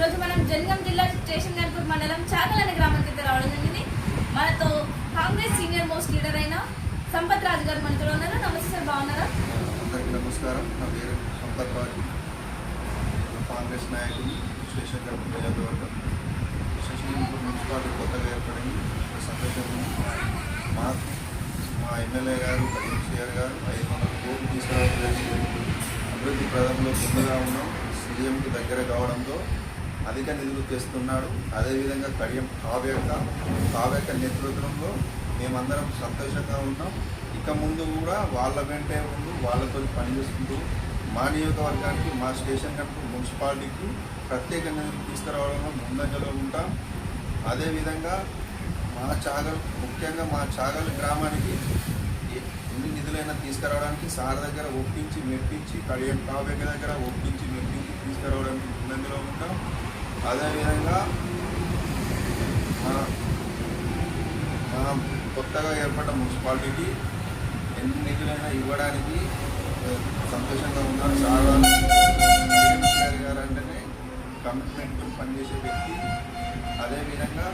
ఈరోజు మనం జనగం జిల్లా స్టేషన్ గణపూర్ మండలం చాకలని గ్రామానికి అయితే రావడం జరిగింది. మనతో కాంగ్రెస్ సీనియర్ మోస్ట్ లీడర్ అయిన సంపత్ రాజు గారు మనతో ఉన్నారు. నమస్తే సార్ బాగున్నారా? అందరికీ నమస్కారం. నా పేరు సంపత్ రాజు. కాంగ్రెస్ నాయకుడు స్టేషన్ గణపూర్ నియోజకవర్గం స్టేషన్ మున్సిపాలిటీ కొత్తగా ఏర్పడింది. మా మా ఎమ్మెల్యే గారు కేసీఆర్ గారు అయ్యి వందల తీసుకురావడం జరిగింది. అభివృద్ధి ప్రదంలో ముందుగా ఉన్నాం. సీఎంకి దగ్గర కావడంతో అధిక నిధులు తెస్తున్నాడు అదేవిధంగా కడియం కావ్యక కావ్యక నేతృత్వంలో మేమందరం సంతోషంగా ఉన్నాం. ఇక ముందు కూడా వాళ్ళ వెంటే ఉండు వాళ్ళతో పనిచేస్తుంటూ మా నియోజకవర్గానికి మా స్టేషన్ కనుక మున్సిపాలిటీకి ప్రత్యేక నిధులు తీసుకురావడంలో ముందంజలో ఉంటాం. అదేవిధంగా మా చాగల్ ముఖ్యంగా మా చాగల్ గ్రామానికి ఎన్ని నిధులైనా తీసుకురావడానికి సార్ దగ్గర ఒప్పించి మెప్పించి కడియం కావ్యక దగ్గర ఒప్పించి మెప్పించి తీసుకురావడానికి ముందంజలో ఉంటాం. అదేవిధంగా మన మన కొత్తగా ఏర్పడ్డ మున్సిపాలిటీకి ఎన్ని నిధులైనా ఇవ్వడానికి సంతోషంగా ఉన్నాను. చాలా గారు అంటేనే కమిట్మెంట్ పనిచేసే వ్యక్తి. అదేవిధంగా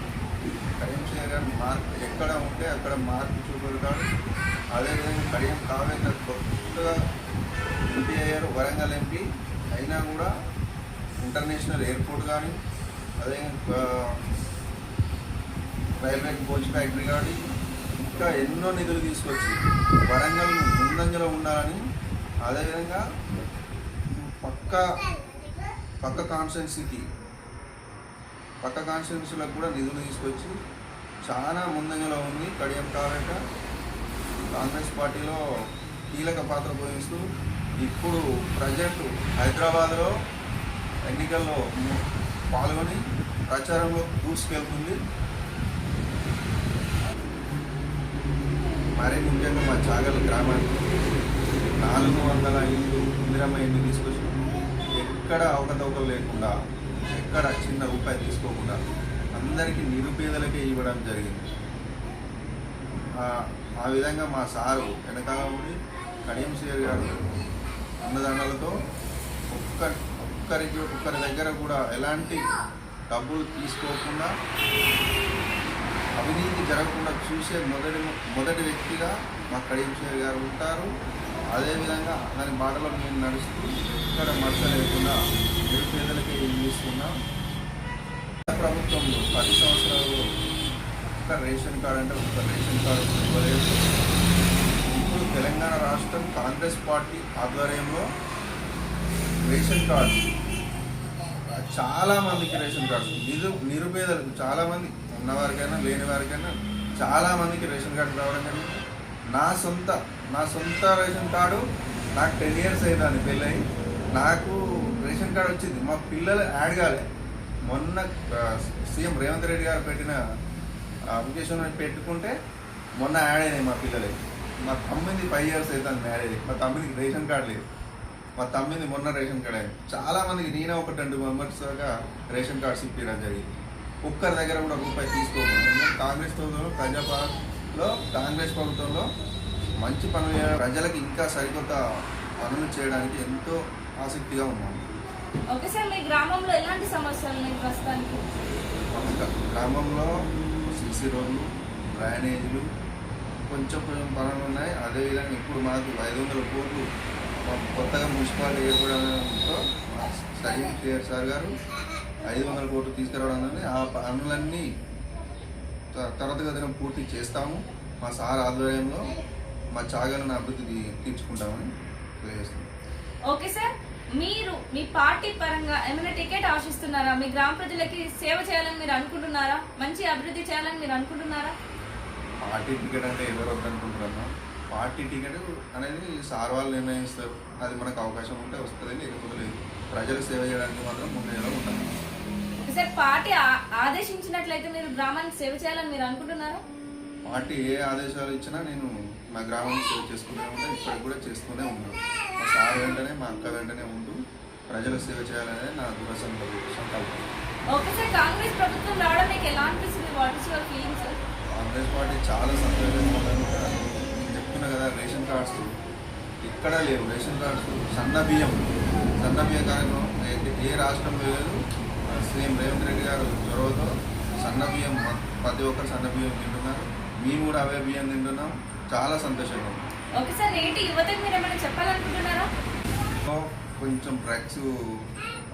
కరీంశేఖర్ గారు మార్క్ ఎక్కడ ఉంటే అక్కడ మార్పు చూపెడతాడు. అదేవిధంగా కడియం కావేంద్ర కొత్తగా ఎంపీ అయ్యారు వరంగల్ ఎంపీ. అయినా కూడా ఇంటర్నేషనల్ ఎయిర్పోర్ట్ కానీ అదే రైల్వే కోచ్ ఫ్యాక్టరీ కానీ ఇంకా ఎన్నో నిధులు తీసుకొచ్చి వరంగల్ ముందంజలో ఉండాలని అదేవిధంగా పక్క పక్క కాన్స్టిట్యున్సీకి పక్క కాన్స్టిట్యున్సీలకు కూడా నిధులు తీసుకొచ్చి చాలా ముందంజలో ఉంది. కడియం కాలట కాంగ్రెస్ పార్టీలో కీలక పాత్ర పోషిస్తూ ఇప్పుడు ప్రజెంట్ హైదరాబాద్లో ఎన్నికల్లో పాల్గొని ప్రచారంలో దూసుకెళ్తుంది మరీ ముఖ్యంగా మా చాగల్ గ్రామానికి నాలుగు వందల ఇల్లు ఇందిరమ్మ ఇల్లు తీసుకొచ్చి ఎక్కడ అవకతవకలు లేకుండా ఎక్కడ చిన్న రూపాయి తీసుకోకుండా అందరికీ నిరుపేదలకే ఇవ్వడం జరిగింది. ఆ- విధంగా మా సారు వెనకాల ఉండి కడియం సేర్ గారు అన్నదానాలతో ఒక్క ఒక్కరికి ఒక్కరి దగ్గర కూడా ఎలాంటి డబ్బులు తీసుకోకుండా అవినీతి జరగకుండా చూసే మొదటి మొదటి వ్యక్తిగా మా కడియం గారు ఉంటారు. అదేవిధంగా దాని బాటలో మేము నడుస్తూ ఇక్కడ మచ్చ లేకుండా నిరుపేదలకి ఇస్తున్నాం ప్రభుత్వంలో పది సంవత్సరాలు ఒక రేషన్ కార్డు అంటే ఒక రేషన్ కార్డు ఇవ్వలేదు ఇప్పుడు తెలంగాణ రాష్ట్రం కాంగ్రెస్ పార్టీ ఆధ్వర్యంలో రేషన్ కార్డు చాలా మందికి రేషన్ కార్డు నిరు నిరుపేదలకు చాలా మంది ఉన్నవారికైనా లేని వారికైనా చాలా మందికి రేషన్ కార్డు రావడం జరిగింది. నా సొంత నా సొంత రేషన్ కార్డు నాకు టెన్ ఇయర్స్ అయిందని పెళ్ళై నాకు రేషన్ కార్డు వచ్చింది. మా పిల్లలు యాడ్ కాలే. మొన్న సీఎం రేవంత్ రెడ్డి గారు పెట్టిన అప్లికేషన్ పెట్టుకుంటే మొన్న యాడ్ అయినాయి మా పిల్లలకి. మా తమ్మిది ఫైవ్ ఇయర్స్ అవుతుంది మ్యారేజ్. మా తమ్మిదికి రేషన్ కార్డు లేదు. మా తమ్మిది మొన్న రేషన్ కార్డు అయింది. చాలా మందికి నేనే ఒక రెండు మెంబర్స్ దాకా రేషన్ కార్డ్స్ ఇప్పించడం జరిగింది. ఒక్కరి దగ్గర కూడా రూపాయి తీసుకోకుండా కాంగ్రెస్ ప్రభుత్వంలో ప్రజాపాలనలో కాంగ్రెస్ ప్రభుత్వంలో మంచి పనులు ప్రజలకు ఇంకా సరికొత్త పనులు చేయడానికి ఎంతో ఆసక్తిగా ఉన్నాము ఓకే సార్ మీ గ్రామంలో ఎలాంటి సమస్యలు ఉన్నాయి ప్రస్తుతానికి? ఒక గ్రామంలో సీసీ రోడ్లు డ్రైనేజీలు కొంచెం కొంచెం పనులు ఉన్నాయి. అదేవిధంగా ఇప్పుడు మాకు ఐదు వందల కోట్లు కొత్తగా మున్సిపాలిటీ ఏర్పడంతో కేఆర్ సార్ గారు ఐదు వందల కోట్లు తీసుకురావడం అనేది ఆ పనులన్నీ త- త్వరితగతిన పూర్తి చేస్తాము. మా సార్ ఆధ్వర్యంలో మా చాగలను అభివృద్ధి తీర్చుకుంటామని తెలియజేస్తున్నాం. ఓకే సార్ మీరు మీ పార్టీ పరంగా ఏమైనా టికెట్ ఆశిస్తున్నారా? మీ గ్రామ ప్రజలకి సేవ చేయాలని మీరు అనుకుంటున్నారా? మంచి అభివృద్ధి చేయాలని మీరు అనుకుంటున్నారా? పార్టీ టికెట్ అంటే ఎవరు వద్దనుకుంటున్నారన్నా పార్టీ టికెట్ అనేది సార్ వాళ్ళు నిర్ణయిస్తారు. అది మనకు అవకాశం ఉంటే వస్తుంది లేకపోతే లేదు. ప్రజలకు సేవ చేయడానికి మాత్రం ముందేలా ఉంటాను సార్ పార్టీ ఆదేశించినట్లయితే మీరు గ్రామానికి సేవ చేయాలని మీరు అనుకుంటున్నారా? పార్టీ ఏ ఆదేశాలు ఇచ్చినా నేను మా గ్రామాన్ని సేవ చేసుకునే ఉంటాను ఇప్పటికి కూడా చేస్తూనే ఉన్నాను మా సార్ వెంటనే మా అక్క వెంటనే ఉంటూ ప్రజలకు సేవ చేయాలనేది నా దృఢ సంకల్పం. ఓకే సార్ కాంగ్రెస్ ప్రభుత్వం రావడం మీకు ఎలా అనిపిస్తుంది? What is your feeling sir Congress party చాలా సంతోషంగా నేను చెప్తున్నా కదా రేషన్ కార్డ్స్ ఎక్కడ లేవు రేషన్ కార్డ్స్ సన్న బియ్యం. సన్న బియ్యం కార్యక్రమం ఏ- ఏ రాష్ట్రంలో లేదు. సీఎం రేవంత్ రెడ్డి గారు చొరవతో సన్న బియ్యం ప్రతి ఒక్కరు సన్న బియ్యం తింటున్నారు. మేము కూడా అవే బియ్యం తింటున్నాం. చాలా సంతోషంగా కొంచెం డ్రగ్స్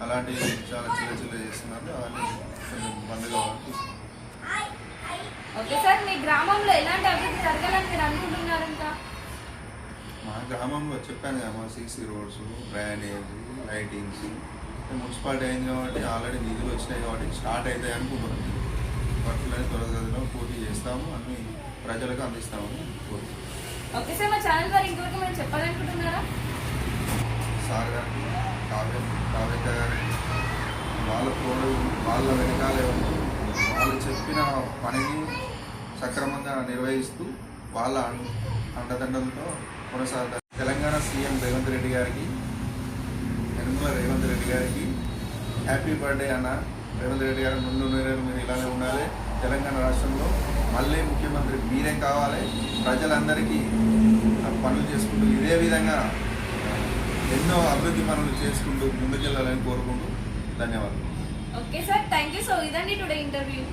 అలాంటి చాలా చిన్న చిన్న చేస్తున్నారు. అవన్నీ కొంచెం బంద్ కావాలి మీ గ్రామంలో ఎలాంటి అభివృద్ధి జరగాలని మీరు అనుకుంటున్నారు ఇంకా మా గ్రామంలో చెప్పాను కదా మా CC roads drainage lightings municipality అయింది కాబట్టి ఆల్రెడీ నిధులు వచ్చినాయి కాబట్టి స్టార్ట్ అవుతాయి అనుకుంటున్నాం. వాటిలో త్వరగతిలో పోటీ చేస్తాము అన్ని ప్రజలకు కోరుతున్నాం ఓకే సార్ మా ఛానల్ ఇంకొకటి చెప్పాలనుకుంటున్నారా? సార్ గారికి కావ్య కావ్యక గారికి వాళ్ళ తోడు వాళ్ళ వెనకాలే ఉంటూ వాళ్ళు చెప్పిన పనిని సక్రమంగా నిర్వహిస్తూ వాళ్ళ అండదండలతో కొనసాగుతారు. తెలంగాణ సీఎం రేవంత్ రెడ్డి గారికి నిర్మల రేవంత్ రెడ్డి గారికి హ్యాపీ బర్త్డే అన్న. రేవంత్ రెడ్డి గారు ముందు మీరు ఇలానే ఉండాలి. తెలంగాణ రాష్ట్రంలో మళ్ళీ ముఖ్యమంత్రి మీరే కావాలి. ప్రజలందరికీ పనులు చేసుకుంటూ ఇదే విధంగా ఎన్నో అభివృద్ధి పనులు చేసుకుంటూ ముందుకెళ్ళాలని కోరుకుంటూ ధన్యవాదాలు. Okay sir thank you so ఇదండి టుడే ఇంటర్వ్యూ.